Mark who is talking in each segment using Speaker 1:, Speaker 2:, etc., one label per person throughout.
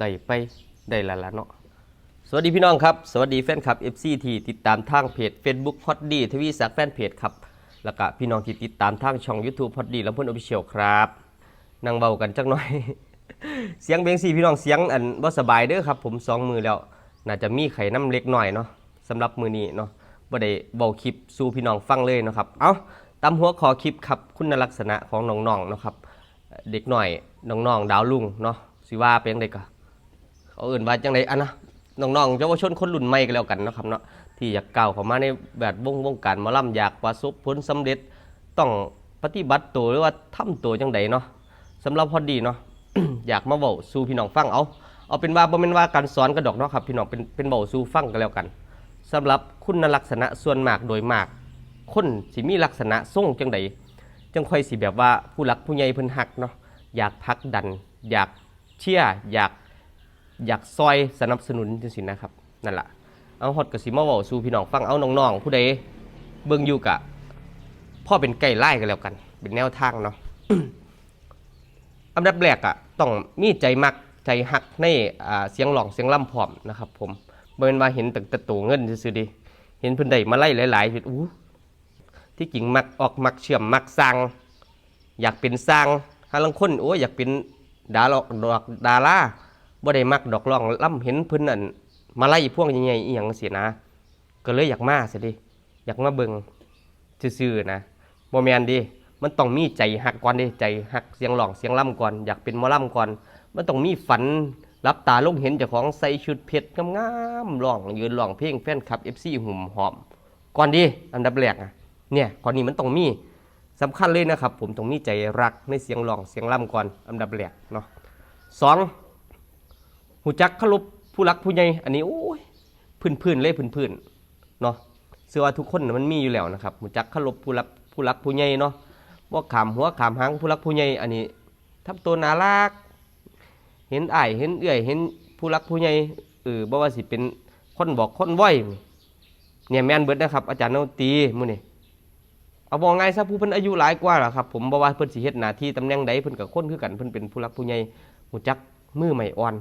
Speaker 1: ได้ไปได้ละละเนาะสวัสดีพี่น้องครับ สวัสดีแฟนคลับ FC ที่ติดตามทางเพจ Facebook พอดดีทวีศักดิ์แฟนเพจครับ แล้วก็พี่น้องที่ติดตามทางช่อง YouTube พอดดีแล้เพื่อนออฟฟิเชียลครับนั่งเบากันจักหน่อย เสียงเบงสีพี่น้องเสียงอันว่สบายเด้อครับ ผมสองมือแล้ว น่าจะมีไข่น้ำเล็กหน่อยเนาะสำหรับมือนี้เนาะบ่ได้เบาคลิปสู่พี่น้องฟังเลยเนาะครับเอาตามหัวขอคลิปครับคุณลักษณะของน้องๆเนาะครับเด็กหน่อยน้องๆดาวลุงเนาะสิว่าเป็นจังไดก็ เขาเอื่นว่าจังไดอันนะน้องๆเยาวชนคนรุ่นใหม่ก็แล้วกันนะครับเนาะที่อยากก้าวเข้ามาในแบบวงวงการมอลำอยากประสบผลสำเร็จต้องปฏิบัติตัวหรือว่าทำตัวจังไดเนาะสำหรับพอดีเนาะอยากมาเว้าสู่พี่น้องฟังเอาเอาเป็นว่าบ่แม่นว่าการสอนกระดอกเนาะครับพี่น้องเป็นเป็นเว้าสู่ฟังกันแล้วกันสำหรับคุณลักษณะส่วนมากโดยมาก คนสิมีลักษณะทรงจังไดจังค่อยสิแบบว่าผู้หลักผู้ใหญ่เพิ่นฮักเนาะอยากพักดัน อยากเชียร์อยาก อยากซอยสนับสนุนจังซี่นะครับนั่นแหละเอาฮอดก็สิมาเว้าสู่พี่น้องฟังเอาน้องๆผู้ใดเบิ่งอยู่กะพ่อเป็นไก่ไล่กันแล้วกัน เป็นแนวทางเนาะอันดับแรกอะต้องมีใจมักใจหักในเสียงหลองเสียงล่ำพร้อมนะครับ ผมบ่เป็นว่าเห็นต่แต่ตัวเงินซื่อดิเห็นเพิ่นได้มาไล่หลายๆเฮ็ดอู้ที่จริงมักออกมักเชื่อมมักสร้าง อยากเป็นสร้างหาลังคนโอ้ยอยากเป็นดาราดอกดารา บ่ได้มักดอกร้องล่ำเห็นเพิ่นนั่นมาไล่พวกใหญ่ๆอีหยังเสียนะ ก็เลยอยากมาสิดิอยากมาเบิ่งซื่อๆนะบ่แม่นดิมันต้องมีใจหักก่อนดิใจหักเสียงหลองเสียงล่ำก่อนอยากเป็นหมอล่ำก่อน มันต้องมีฝันรับตาลงเห็นเจ้าของใส่ชุดเพชรงามๆร้องยืนร้องเพลงแฟนคลับ FC หุ่มหอมก่อนดิอันดับแรกอะเนี่ยก่อนนี้มันต้องมีสำคัญเลยนะครับ ผมต้องมีใจรักในเสียงร้องเสียงล่ำก่อนอันดับแรกเนาะสอง หูจักเคารพผู้รักผู้ใหญ่อันนี้โอ้ยพื้นๆเลยพื้นๆเนาะเชื่อว่าทุกคนมันมีอยู่แล้วนะครับหูจักเคารพผู้รักผู้รักผู้ใหญ่เนาะว่าขามหัวขามหางผู้รักผู้ใหญ่อันนี้ทำตัวน่ารักเห็นอ้ายเห็นเอื้อยเห็นผู้รักผู้ใหญ่เออบ่ว่าสิเป็นคนบอกคนไหวเนี่ยแม่นเบิดนะครับ อาจารย์นตีมื้อนี้เอาบอกง่ายซะผู้เพิ่นอายุหลายกว่าล่ะครับผมบ่ว่าเพิ่นสิเฮ็ดหน้าที่ตำแหน่งใดเพิ่นก็คนคือกันเพิ่นเป็นผู้รักผู้ใหญ่หูจักมือใหม่อ่อน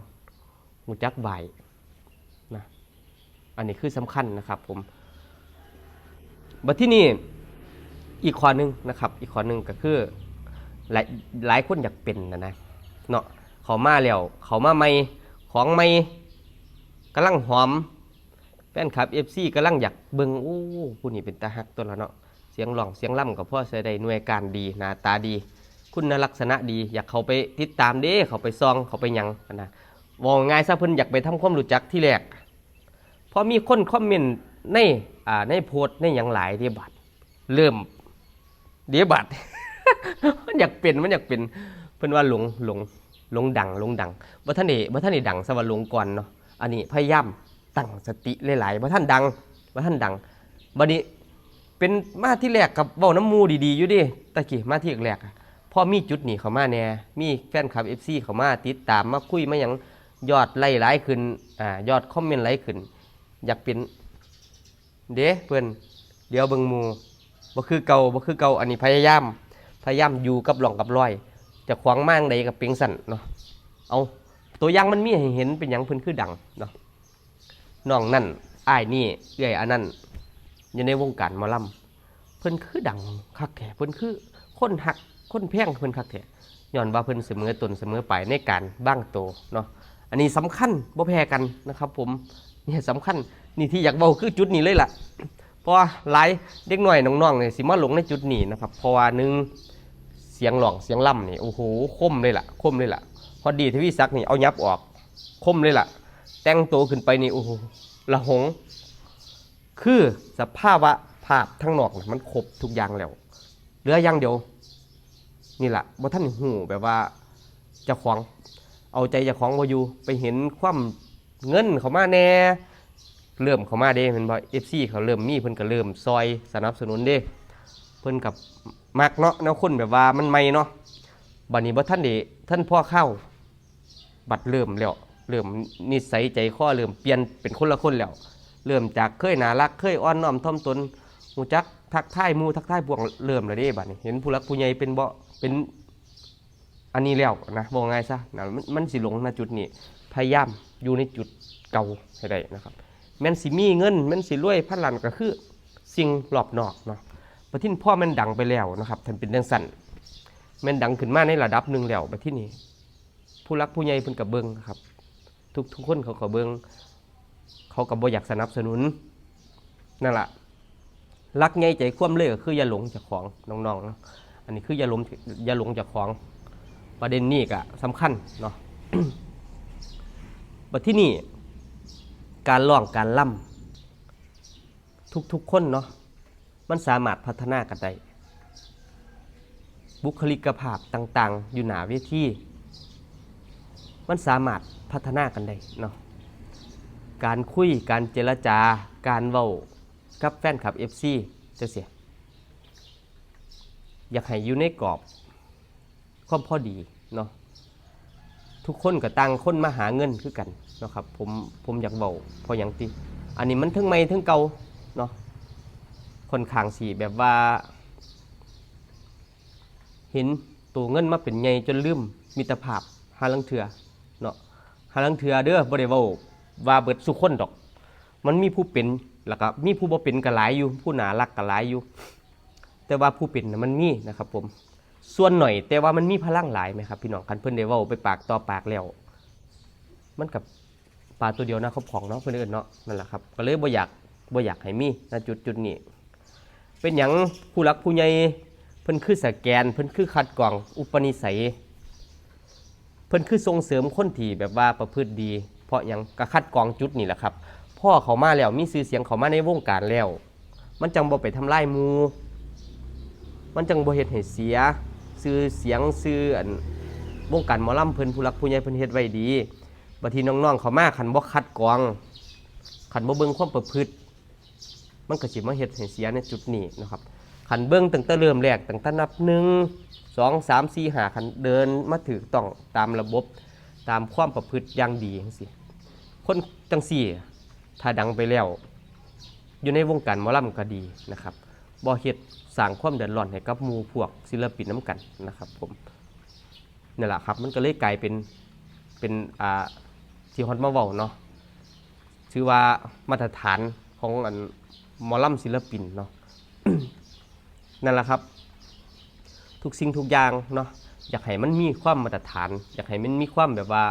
Speaker 1: หูจักไหวนะอันนี้คือสำคัญนะครับผมบัดที่นี่อีกข้อหนึ่งนะครับ อีกข้อหนึ่งก็คือหลายหลายคนอยากเป็นนะนะเนาะเขามาแล้วเขามาใหม่ของใหม่กำลังหอมแฟนคลับเอฟซีกำลังอยากเบิ่งโอ้ผู้นี้เป็นตาฮักตัวละเนาะเสียงหล่องเสียงล่ำกับพ่อใส่ได้หน่วยการดีหน้าตาดี คุณลักษณะดี อยากเขาไปติดตามเด้เขาไปซองเขาไปยังนะ วองง่ายซะเพิ่นอยากไปทำความรู้จักที่แรกพอมีคนคอมเมนต์ในอ่าในโพสต์ในหยังหลายเดียบัดเริ่มเดียบัดมันอยากเป็นมันอยากเป็นเพิ่นว่าหลงหลงหลงดังหลงดังบ่ท่านนี่บ่ท่านนี่ดังสว่าหลงก่อนเนาะอันนี้พยายามตั้งสติหลายๆบ่ท่านดังบ่ท่านดังบัดนี้เป็นมาที่แรกกับเว้าน้ำมูดีๆอยู่ดิตะกี้มาที่แรกพอมีจุดนี้เข้ามาแน่มีแฟนคลับ FC เข้ามาติดตามมาคุยมาหยัง ยอดไล่หลายขึ้นอ่ายอดคอมเมนต์หลายขึ้น อยากเป็นเด้เพิ่อนเดี๋ยวเบิงมูบ่คือเก่าบ่คือเก่าอันนี้พยายาม พยายามอยู่กับหลองกับรอย จะขวางมางใดกับเปียงสั่นเนาะเอาตัวอย่างมันมีให้เห็นเป็นหยังเพิ่นคือดังเนาะน้องนั่นอ้ายนี่เอื้อยอันนั้นอยู่ในวงการหมอลำเพิ่นคือดังคักแท้เพิ่นคือคนหักคนแพงเพิ่นคักแท้ย้อนว่าเพิ่นเสมอตนเสมอไปในการบ้างโตเนาะ อันนี้สำคัญบ่แพ้กันนะครับ ผมเนี่ยสำคัญนี่ที่อยากเว้าคือจุดนี้เลยล่ะ เพราะว่าหลายเด็กหน่อยน้องๆเนี่ยสิมาหลงในจุดนี้นะครับเพราะว่าหนึ่งเสียงหลองเสียงล่ำนี่โอ้โหคมเลยล่ะคมเลยล่ะ พอดีทวีศักดิ์นี่เอายับออกคมเลยล่ะ แต่งตัวขึ้นไปนี่โอ้โหละหง คือสภาพวะภาพทั้งนอกมันครบทุกอย่างแล้วเหลืออย่างเดียวนี่แหละบ่ท่านหูแบบว่าจะของ เอาใจเจะของบ่อยู่ไปเห็นความเงินเขามาแน่เริ่มเขามาเด้เห็นบ่ FC เขาเริ่มมีเพิ่นก็เริ่มซอยสนับสนุนเด้ เพิ่นกับมักเนาะแนวคนแบบว่ามันใหม่เนาะบัดนี้บ่ท่านได้ท่านพ่อเข้า บัดเริ่มแล้วเริ่มนิสัยใจคอเริ่มเปลี่ยนเป็นคนละคนแล้ว เริ่มจากเคยน่ารักเคยอ่อนน้อมถ่อมตนฮู้จักทักทายมูทักทายพวกเริ่มแล้วเด้บัดนี้เห็นผู้หลักผู้ใหญ่เป็นบ่เป็น อันนี้แล้วนะบอกง่ายซะนะมันมันสิหลงณจุดนี้ พยายามอยู่ในจุดเก่าให้ได้นะครับ แม่นสิมีเงิน แม่นสิรวยพันล้านก็คือสิ่งรอบนอกเนาะประทินพ่อแม่นดังไปแล้วนะครับท่านเป็นเรื่องสั้นแม่นดังขึ้นมาในระดับหนึ่งแล้วประที่นี้ ผู้รักผู้ใหญ่เพิ่นกับเบิงครับ ทุกทุกคนเขาก็เบิงเขาก็บ่อยากสนับสนุนนั่นแหละรักใหญ่ใจคว่ำเลยก็คืออย่าหลงจากของน้องๆ อันนี้คืออย่าหลงอย่าหลงจากของ ประเด็นนี้ก็สำคัญเนาะบัดที่นี่การร้องการล่ำทุกๆคนเนาะมันสามารถพัฒนากันได้บุคลิกภาพต่างๆ อยู่หนาเวทีมันสามารถพัฒนากันได้เนาะการคุยการเจรจาการเว้ากับแฟนคลับ FC จะเสียอยากให้อยู่ในกรอบ ความพอดีเนาะทุกคนก็ต่างคนมาหาเงินคือกันเนาะครับผมผมอยากบาเพออย่างติอันนี้มันทั้งไม่ทั้งเก่าเนาะคนขางสีแบบว่า เห็นตัวเงินมาเป็นไงจนลืมมิตรภาพหาลังเถือเนาะหาลังเถือเด้อบ่ได้เว้าว่าเบิดสุคนดอก มันมีผู้เป็นแล้วก็มีผู้บ่เป็นก็หลายอยู่ ผู้หนารักก็หลายอยู่ แต่ว่าผู้เป็นมันมีนะครับผม ส่วนหน่อย แต่ว่ามันมีพลังหลายไหมครับ พี่น้องคันเพิ่อนได้เว้าไปปากต่อปากแล้ว มันกับปลาตัวเดียวนะเขาผ่องเนาะเพิ่อนเอินเนาะนั่นแหละครับก็เลยบ่อยากบ่อยากให้มีณจุดจุดนี้ เป็นหยังผู้หลักผู้ใหญ่เพิ่นคือสแกน เพิ่นคือคัดกรองอุปนิสัย เพิ่นคือส่งเสริมคนที่แบบว่าประพฤติดี เพราะหยังก็คัดกรองจุดนี่แหละครับพ่อเขามาแล้วมีชื่อเสียงเขามาในวงการแล้ว มันจังบ่ไปทำลายมู มันจังบ่เฮ็ดให้เสีย ชื่อเสียงชื่ออันวงการหมอลำเพิ่นผู้รักผู้ใหญ่เพิ่นเฮ็ดไว้ดีบัดทีน้องๆเขามาคันบ่คัดกรองคันบ่เบิ่งความประพฤติ มันก็สิมาเฮ็ดให้เสียในจุดนี้นะครับคันเบิ่งตั้งแต่เริ่มแรกตั้งแต่นับ1 2 3 4 5คันเดินมาถูกต้องตามระบบตามความประพฤติอย่างดีจังซี่คนจังซี่ถ้าดังไปแล้ว อยู่ในวงการหมอลำก็ดีนะครับ บ่เฮ็ดสร้างความเดือดร้อนให้กับหมู่พวกศิลปินน้ำกันนะครับผมนี่แหละครับมันก็เลยกลายเป็นเป็นอ่าที่ฮอตมาเว้าเนาะชื่อว่ามาตรฐานของอันหมอลำศิลปินเนาะนั่นแหละครับ ทุกสิ่งทุกอย่างเนาะอยากให้มันมีความมาตรฐาน อยากให้มันมีความแบบว่า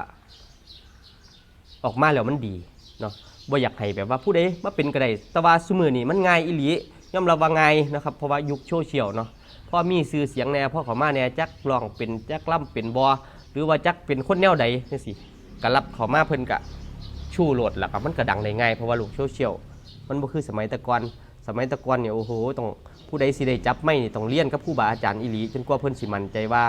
Speaker 1: ออกมาแล้วมันดีเนาะบ่อยากให้แบบว่าผู้ใดมาเป็นก็ไดแต่ว่าซุมือนี่มันง่ายอีหลี ย่อมระวังง่ายนะครับเพราะว่ายุคโซเชียลเนาะพ่อมีสื่อเสียงแน่พ่อเขามาแน่จักร้องเป็นจักล่ำเป็นบอหรือว่าจักเป็นคนแนวใดจังซี่ก็รับเขามาเพิ่นก็ชูโหลดแล้วก็มันก็ดังได้ง่ายเพราะว่าโลกโซเชียลมันบ่คือสมัยตะกอนสมัยตะกอนเนี่ยโอ้โหต้องผู้ใดสิได้จับไม่นี่ต้องเรียนกับผู้บาอาจารย์อีหลีจนกว่าเพิ่นสิมั่นใจว่า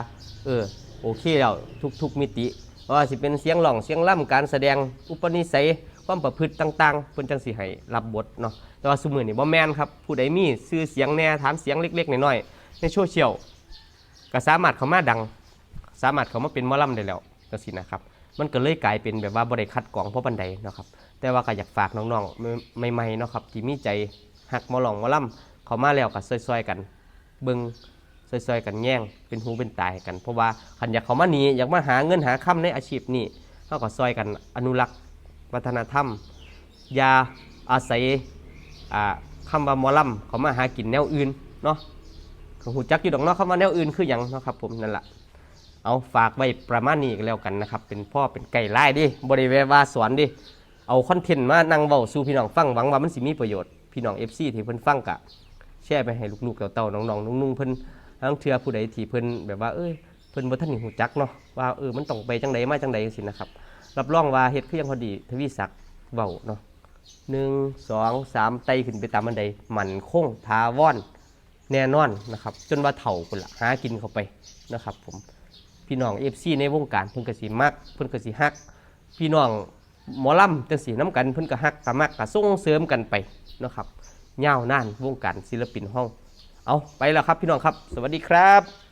Speaker 1: เออโอเคแล้วทุกๆมิติว่าสิเป็นเสียงหล่องเสียงล่ำการแสดงอุปนิสัย ความประพฤติต่างๆเพิ่นจังสิให้รับบทเนาะแต่ว่าสมือนี่บ่แม่นครับผู้ใดมีชื่อเสียงแน่ฐานเสียงเล็กๆน้อยๆในโซเชียลก็สามารถเข้ามาดัง สามารถเข้ามาเป็นหมอลำได้แล้วจังซี่นะครับมันก็เลยกลายเป็นแบบว่าบ่ได้คัดกรองเพราะบันไดเนาะครับแต่ว่าก็อยากฝากน้องๆใหม่ๆเนาะครับที่มีใจหักมอลองมอลำเข้ามาแล้วก็ซอยๆกันเบิ่งซอยๆกันแย่งเป็นหูเป็นตายกัน เพราะว่าขันอยากเขามานีอยากมาหาเงินหาค่ำในอาชีพนี้เขาก็ซอยกันอนุรักษ์ วัฒนธรรม อย่าอาศัยคำว่ามอลำเขามาหากินแนวอื่นเนาะหูจักอยู่ดอกเนาะคำว่าแนวอื่นคืออย่างเนาะครับผมนั่นแหละเอาฝากไว้ประมาณนี้ก็แล้วกันนะครับ เป็นพ่อเป็นไก่ไล่ดิบริเวณว่าสอนดิเอาคอนเทนต์มานั่งเบาสู่พี่น้องฟังหวังว่ามันสิมีประโยชน์พี่น้อง FC ที่เพิ่นฟังกะ แชร์ไปให้ลูกๆเต่าๆน้องๆนุ่งๆเพิ่นทั้งเทือผู้ใดที่เพิ่นแบบว่าเอ้ยเพิ่นบ่ทันหูจักเนาะว่าเออมันต้องไปจังใดมาจังใดจังซี่นะครับ รับรองว่าเฮ็ดคือยังพอดีทวีศักดิ์เว้าเนาะหนึ่งสองสามไตขึ้นไปตามบันไดมันคงทาวอนแน่นอนนะครับ จนว่าเฒ่าพุ่นละหากินเข้าไปนะครับ ผมพี่น้อง FC ในวงการเพิ่นก็สิมักเพิ่นก็สิฮัก พี่น้องหมอลำจังสีน้ำกันเพิ่นก็ฮักก็มักก็ส่งเสริมกันไปนะครับยาวนานวงการศิลปินห้อง เอาไปแล้วครับพี่น้องครับ สวัสดีครับ